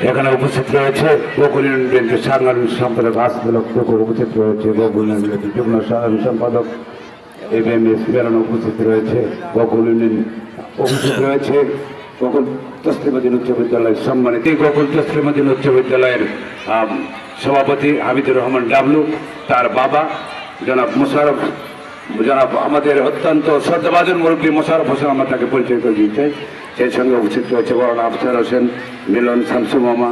এখানে উপস্থিত রয়েছে গোকুল ইউনিয়ন বিএনপির সাংগঠনিক সম্পাদক আসদুলক টুকুর উপস্থিত রয়েছে গোকুল ইউনিয়ন বিএনপির যুগ্ম সাধারণ সম্পাদক এম এম এস বেরন উপস্থিত রয়েছে গোকুল ইউনিয়ন উপস্থিত রয়েছে গোকুল তসলিমুদ্দিন উচ্চ বিদ্যালয়ের সম্মানিত গোকুল তসলিমুদ্দিন উচ্চ বিদ্যালয়ের সভাপতি হামিদুর রহমান ডাবলু, তার বাবা জনাব মুশারফ, জনাব আমাদের অত্যন্ত শ্রদ্ধাবাদন মুরব্বী মোশারফ হোসেন আমরা তাকে পরিচয় করে দিতে সেই সঙ্গে উপস্থিত রয়েছে বরণ আফসার হোসেন, মিলন শামসু মামা,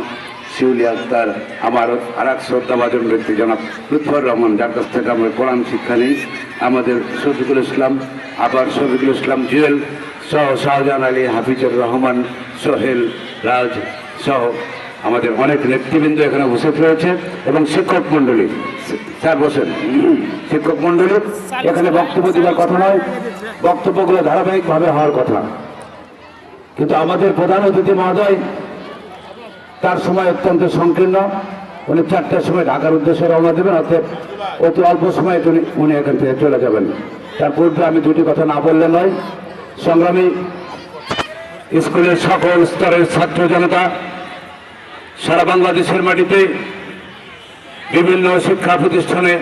শিউলি আক্তার, আমার আর এক শ্রদ্ধাবাদন ব্যক্তি জনাব লুৎফর রহমান, যার কাছ থেকে আমরা কোরআন শিক্ষা নেই। আমাদের শফিকুল ইসলাম আবার শফিকুল ইসলাম জুয়েল সহ শাহজাহান আলী হাফিজুর রহমান, সোহেল রাজ সহ আমাদের অনেক নেতৃবৃন্দ এখানে উপস্থিত রয়েছে এবং শিক্ষক মণ্ডলী, স্যার বসেন। শিক্ষক মণ্ডলী, এখানে বক্তব্য দেওয়ার কথা নয়, বক্তব্যগুলো ধারাবাহিকভাবে হওয়ার কথা। কিন্তু আমাদের প্রধান অতিথি মহোদয়, তার সময় অত্যন্ত সংকীর্ণ। উনি চারটার সময় ঢাকার উদ্দেশ্যে রওনা দেবেন অর্থাৎ অতি অল্প সময় উনি উনি এখান থেকে চলে যাবেন। তার পূর্বে আমি দুটি কথা না বললে নয়, সংগ্রামী স্কুলের সকল স্তরের ছাত্র জনতা, সারা বাংলাদেশের মাটিতে বিভিন্ন শিক্ষা প্রতিষ্ঠানে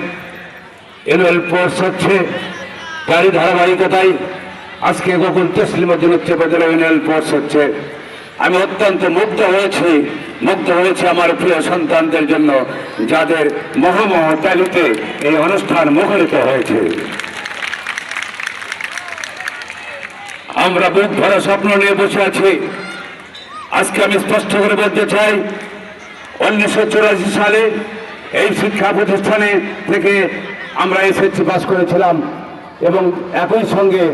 এনুয়াল কোর্স হচ্ছে তারই ধারাবাহিকতায় আজকে গোকুল তসলিমুদ্দিন উচ্চ বিদ্যালয় এনুয়াল কোর্স হচ্ছে। আমি অত্যন্ত মুগ্ধ হয়েছি, মুগ্ধ হয়েছে আমার প্রিয় সন্তানদের জন্য, যাদের মহমহ তালিতে এই অনুষ্ঠান মুখরিত হয়েছে। আমরা বুক ভরা স্বপ্ন নিয়ে বসে আছি। আজকে আমি স্পষ্ট করে বলতে চাই, উনিশশো চুরাশি সালে এই শিক্ষা প্রতিষ্ঠানে থেকে আমরা এসএসসি পাস করেছিলাম এবং একই সঙ্গে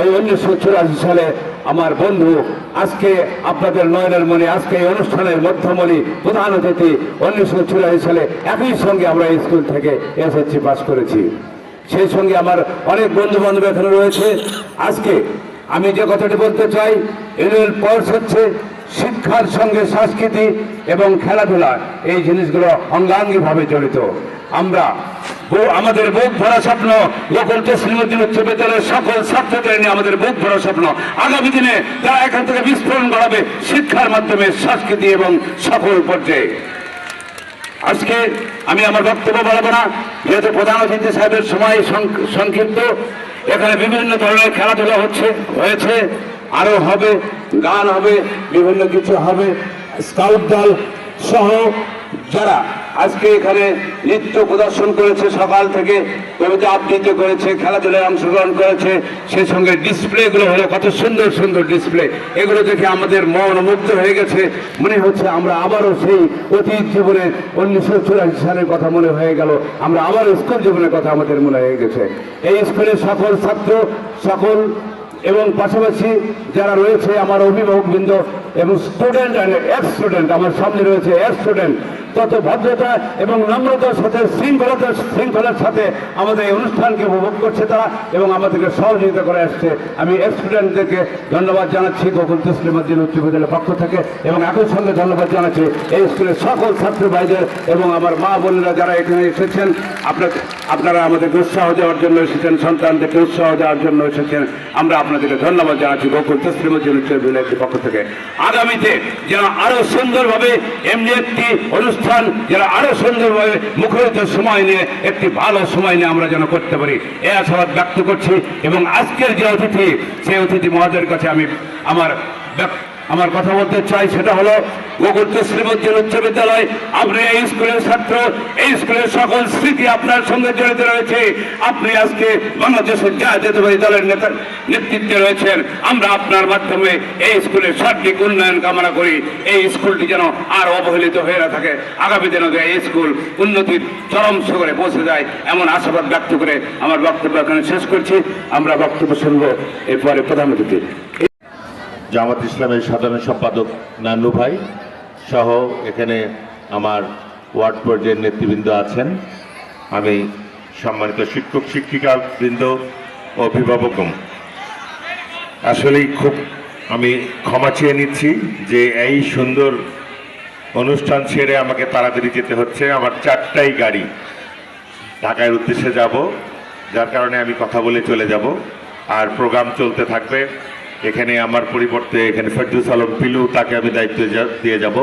ওই উনিশশো চুরাশি সালে আমার বন্ধু, আজকে আপনাদের নয়নের মনে আজকে এই অনুষ্ঠানের মধ্যমণি প্রধান অতিথি উনিশশো চুরাশি সালে একই সঙ্গে আমরা স্কুল থেকে এসএসসি পাস করেছি। সেই সঙ্গে আমার অনেক বন্ধু বান্ধব এখানে রয়েছে। আজকে আমি যে কথাটি বলতে চাই, এর পর্স হচ্ছে শিক্ষার সঙ্গে সংস্কৃতি এবং খেলাধুলা এই জিনিসগুলো অঙ্গাঙ্গিভাবে জড়িত। আমরা আমাদের বুক ভরা স্বপ্ন, গোকুল তসলিমুদ্দিন উচ্চ বিদ্যালয়ের সকল ছাত্রদের নিয়ে আমাদের বুক ভরা স্বপ্ন। আগামী দিনে তারা এখান থেকে বিস্ফোরণ ঘটাবে শিক্ষার মাধ্যমে সংস্কৃতি এবং সকল পর্যায়ে আজকে আমি আমার বক্তব্য বলব না, যেহেতু প্রধান অতিথি সাহেবের সময় সংক- সংক্ষিপ্ত, এখানে বিভিন্ন ধরনের খেলাধুলা হচ্ছে, হয়েছে। আরও হবে, গান হবে, বিভিন্ন কিছু হবে স্কাউট দল সহ যারা আজকে এখানে নৃত্য প্রদর্শন করেছে সকাল থেকে, কবিতা আবৃত্তি করেছে, খেলাধুলায় অংশগ্রহণ করেছে সেই সঙ্গে ডিসপ্লেগুলো হলো, কত সুন্দর সুন্দর ডিসপ্লে এগুলো দেখে আমাদের মন মুগ্ধ হয়ে গেছে। মনে হচ্ছে আমরা আবারও সেই অতীত জীবনে উনিশশো চুরাশি সালের কথা মনে হয়ে গেল। আমরা আবারও স্কুল জীবনের কথা আমাদের মনে হয়ে গেছে। এই স্কুলের সকল ছাত্র, সকল এবং পাশাপাশি যারা রয়েছে আমার অভিভাবকবৃন্দ এবং স্টুডেন্ট অ্যান্ড এক্স স্টুডেন্ট আমার সামনে রয়েছে এক্স স্টুডেন্ট তত ভদ্রতা এবং নম্রতার সাথে, শৃঙ্খলতার, শৃঙ্খলার সাথে আমাদের এই অনুষ্ঠানকে উপভোগ করছে তারা এবং আমাদেরকে সহযোগিতা করে আসছে। আমি এক্স স্টুডেন্টদেরকে ধন্যবাদ জানাচ্ছি, গোকুল তসলিমাদ্দিন উচ্চ বিদ্যালয়ের পক্ষ থেকে, এবং একই সঙ্গে ধন্যবাদ জানাচ্ছি এই স্কুলের সকল ছাত্র ভাইদের এবং আমার মা বোনেরা যারা এখানে এসেছেন, আপনার, আপনারা আমাদেরকে উৎসাহ দেওয়ার জন্য এসেছেন, সন্তানদেরকে উৎসাহ দেওয়ার জন্য এসেছেন। আমরা আপনাদেরকে ধন্যবাদ জানাচ্ছি গোকুল তসলিমুদ্দিন উচ্চ বিদ্যালয়ের পক্ষ থেকে। আগামীতে যেন আরও সুন্দরভাবে এমনি একটি অনুষ্ঠান যেন আরও সুন্দরভাবে মুখরিত সময় নিয়ে, একটি ভালো সময় নিয়ে আমরা যেন করতে পারি। এ আশাবাদ ব্যক্ত করছি এবং আজকের যে অতিথি, সেই অতিথি মহাদের কাছে আমি আমার ব্যক- আমার কথা বলতে চাই সেটা হলো গোকুল তসলিমুদ্দিন উচ্চ বিদ্যালয়। আপনি এই স্কুলের ছাত্র, এই স্কুলের সকল স্মৃতি আপনার সঙ্গে জড়িত রয়েছে। আপনি আজকে বাংলাদেশের জাতীয়তাবাদী দলের নেতা নেতৃত্বে রয়েছেন। আমরা আপনার মাধ্যমে এই স্কুলের সার্বিক উন্নয়ন কামনা করি। এই স্কুলটি যেন আর অবহেলিত হয়ে না থাকে। আগামী দিনে এই স্কুল উন্নতির চরম শিখরে পৌঁছে যায় এমন আশাবাদ ব্যক্ত করে আমার বক্তব্য এখানে শেষ করছি। আমরা বক্তব্য শুনব এরপরে প্রধান অতিথি। জামাত ইসলামের সাধারণ সম্পাদক নান্নু ভাই সহ এখানে আমার ওয়ার্ড পর্যায়ের নেতৃবৃন্দ আছেন। আমি সম্মানিত শিক্ষক শিক্ষিকা বৃন্দ ও অভিভাবকগণ। আসলেই খুব আমি ক্ষমা চেয়ে নিচ্ছি যে এই সুন্দর অনুষ্ঠান ছেড়ে আমাকে তাড়াতাড়ি যেতে হচ্ছে। আমার চারটাই গাড়ি ঢাকার উদ্দেশ্যে যাব, যার কারণে আমি কথা বলে চলে যাব। আর প্রোগ্রাম চলতে থাকবে। এখানে আমার পরিবর্তে এখানে ফেরদুস আলম পিলু, তাকে আমি দায়িত্ব দিয়ে যাব।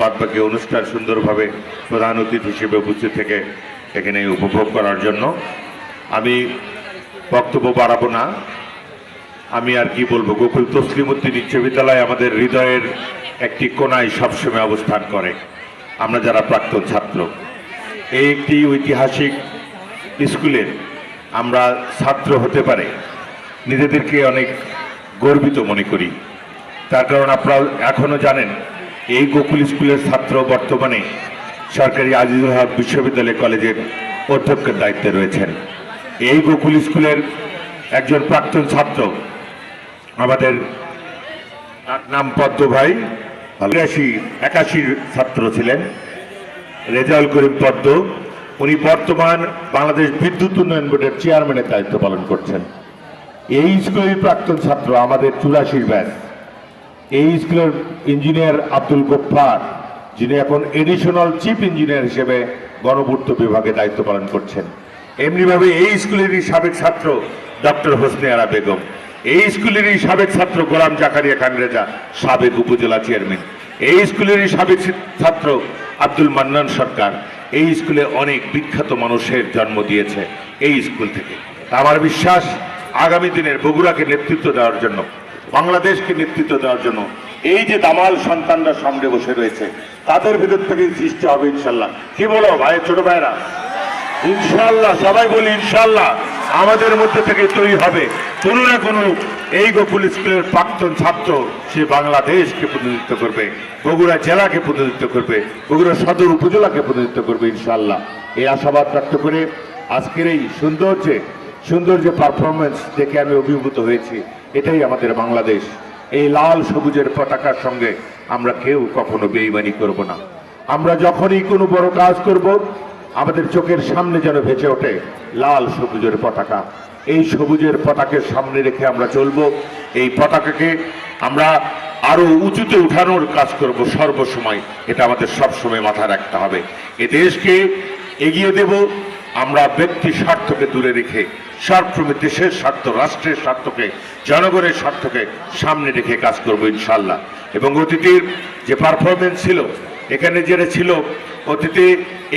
বাদবাকি অনুষ্ঠান সুন্দরভাবে প্রধান অতিথি হিসেবে উপস্থিত থেকে এখানে উপভোগ করার জন্য। আমি বক্তব্য বাড়াবো না। আমি আর কি বলব? গোকুল তসলিম উদ্দিন উচ্চ বিদ্যালয় আমাদের হৃদয়ের একটি কোনায় সবসময় অবস্থান করে। আমরা যারা প্রাক্তন ছাত্র, এই একটি ঐতিহাসিক স্কুলের আমরা ছাত্র হতে পারে। নিজেদেরকে অনেক গর্বিত মনে করি। তার কারণ আপনারা এখনও জানেন, এই গোকুল স্কুলের ছাত্র বর্তমানে সরকারি আজিজুল হক বিশ্ববিদ্যালয় কলেজের অধ্যক্ষের দায়িত্বে রয়েছেন। এই গোকুল স্কুলের একজন প্রাক্তন ছাত্র, আমাদের নাম পদ্ম ভাই, বিরাশি একাশির ছাত্র ছিলেন, রেজাউল করিম পদ্ম। উনি বর্তমান বাংলাদেশ বিদ্যুৎ উন্নয়ন বোর্ডের চেয়ারম্যানের দায়িত্ব পালন করছেন। এই স্কুলের প্রাক্তন ছাত্র, আমাদের চুরাশির ব্যাচ। এই স্কুলের ইঞ্জিনিয়ার আব্দুল গফ্ফার, যিনি এখন এডিশনাল চিফ ইঞ্জিনিয়ার হিসেবে গণপূর্ত বিভাগে দায়িত্ব পালন করছেন। এমনিভাবে এই স্কুলেরই সাবেক ছাত্র ডক্টর হোসনে আরা বেগম। এই স্কুলেরই সাবেক ছাত্র গোলাম জাকারিয়া খান রেজা সাবেক উপজেলা চেয়ারম্যান। এই স্কুলেরই সাবেক ছাত্র আব্দুল মান্নান সরকার। এই স্কুলে অনেক বিখ্যাত মানুষের জন্ম দিয়েছে এই স্কুল থেকে। আমার বিশ্বাস আগামী দিনের বগুড়াকে নেতৃত্ব দেওয়ার জন্য, বাংলাদেশকে নেতৃত্ব দেওয়ার জন্য এই যে দামাল সন্তানরা সামনে বসে রয়েছে, তাদের ভিতর থেকে সৃষ্টি হবে ইনশাল্লাহ? কি বলো ভাই, ছোট ভাইরা? ইনশাল্লাহ, সবাই বলি ইনশাল্লাহ, আমাদের মধ্যে থেকে তৈরি হবে। কোনো না কোনো এই গোকুল স্কুলের প্রাক্তন ছাত্র, সে বাংলাদেশকে প্রতিনিধিত্ব করবে, বগুড়া জেলাকে প্রতিনিধিত্ব করবে, বগুড়া সদর উপজেলাকে প্রতিনিধিত্ব করবে ইনশাল্লাহ। এই আশাবাদ ব্যক্ত করে আজকের এই সৌন্দর্যে সৌন্দর্য পারফরমেন্স দেখে আমি অভিভূত হয়েছি। এটাই আমাদের বাংলাদেশ। এই লাল সবুজের পতাকার সঙ্গে আমরা কেউ কখনো বেইমানি করব না। আমরা যখনই কোনো বড় কাজ করব, আমাদের চোখের সামনে যেন ভেসে ওঠে লাল সবুজের পতাকা। এই সবুজের পতাকের সামনে রেখে আমরা চলবো। এই পতাকাকে আমরা আরও উঁচুতে উঠানোর কাজ করব সর্বসময়। এটা আমাদের সবসময় মাথায় রাখতে হবে। এ দেশকে এগিয়ে দেব। আমরা ব্যক্তি স্বার্থকে দূরে রেখে সবসময় দেশের স্বার্থ, রাষ্ট্রের স্বার্থকে, জনগণের স্বার্থকে সামনে রেখে কাজ করব ইনশাল্লাহ এবং অতীতের যে পারফরমেন্স ছিল, এখানে যেটা ছিল, অতীতে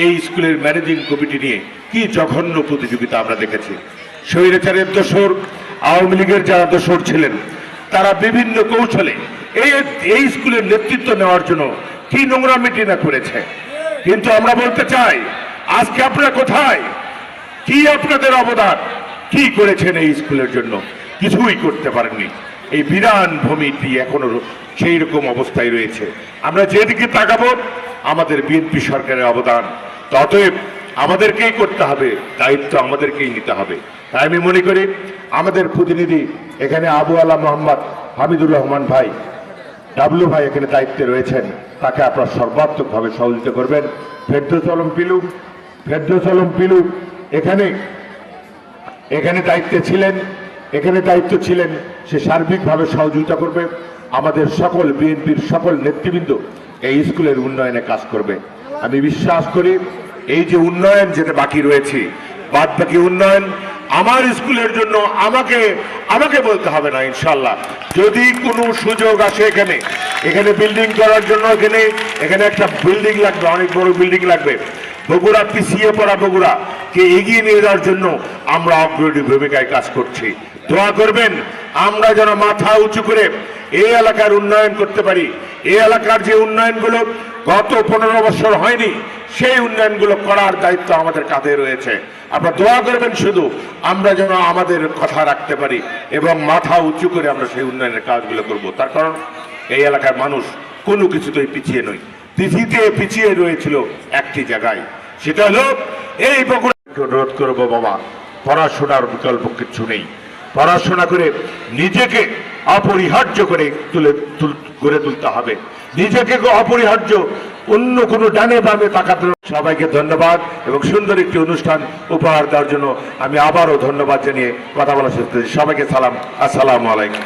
এই স্কুলের ম্যানেজিং কমিটি নিয়ে কি জঘন্য প্রতিযোগিতা আমরা দেখেছি। স্বৈরাচারের দোসর আওয়ামী লীগের যারা দোসর ছিলেন, তারা বিভিন্ন কৌশলে এই এই স্কুলের নেতৃত্ব নেওয়ার জন্য কি নোংরামিটি না করেছে। কিন্তু আমরা বলতে চাই আজকে আপনারা কোথায়? কি আপনাদের অবদান? কি করেছেন এই স্কুলের জন্য? কিছুই করতে পারেননি। এই বিরান ভূমিটি এখনও সেই রকম অবস্থায় রয়েছে। আমরা যেদিকে তাকাবো, আমাদের বিএনপি সরকারের অবদান। ততএব আমাদেরকেই করতে হবে, দায়িত্ব আমাদেরকেই নিতে হবে। তাই আমি মনে করি, আমাদের প্রতিনিধি এখানে আবু আলা মোহাম্মদ হামিদুর রহমান ভাই, ডাবলু ভাই এখানে দায়িত্বে রয়েছেন। তাকে আপনারা সর্বাত্মকভাবে সহযোগিতা করবেন। ফেরদৌস আলম পিলু ফেরদৌস পিলু এখানে এখানে দায়িত্বে ছিলেন, এখানে দায়িত্ব ছিলেন, সে সার্বিকভাবে সহযোগিতা করবে, আমাদের সকল বিএনপির সকল নেতৃবৃন্দ এই স্কুলের উন্নয়নে কাজ করবে। আমি বিশ্বাস করি, এই যে উন্নয়ন যেটা বাকি রয়েছে বাদ বাকি উন্নয়ন আমার স্কুলের জন্য আমাকে আমাকে বলতে হবে না ইনশাল্লাহ যদি কোনো সুযোগ আসে এখানে এখানে বিল্ডিং করার জন্য এখানে এখানে একটা বিল্ডিং লাগবে, অনেক বড় বিল্ডিং লাগবে। বগুড়া পিছিয়ে পড়া বগুড়া? কে এগিয়ে নিয়ে যাওয়ার জন্য আমরা অগ্রণী ভূমিকায় কাজ করছি। দোয়া করবেন, আমরা যেন মাথা উঁচু করে এই এলাকার উন্নয়ন করতে পারি। এই এলাকার যে উন্নয়নগুলো গত পনেরো বছর হয়নি, সেই উন্নয়নগুলো করার দায়িত্ব আমাদের কাঁধে রয়েছে। আপনারা দোয়া করবেন শুধু, আমরা যেন আমাদের কথা রাখতে পারি এবং মাথা উঁচু করে আমরা সেই উন্নয়নের কাজগুলো করব। তার কারণ, এই এলাকার মানুষ কোনো কিছুতেই পিছিয়ে নয়। পৃথিবীতে পিছিয়ে রয়েছিল একটি জায়গায়। সেটা হলো, এই বগুড়া রোধ করব বাবা, পড়াশোনার বিকল্প কিছু নেই। পড়াশোনা করে নিজেকে অপরিহার্য করে তুলে গড়ে তুলতে হবে। নিজেকে অপরিহার্য, অন্য কোনো ডানে বামে তাকাতে সবাইকে ধন্যবাদ এবং সুন্দর একটি অনুষ্ঠান উপহার দেওয়ার জন্য আমি আবারও ধন্যবাদ জানিয়ে কথা বলা শেষ। সবাইকে সালাম, আসসালামু আলাইকুম।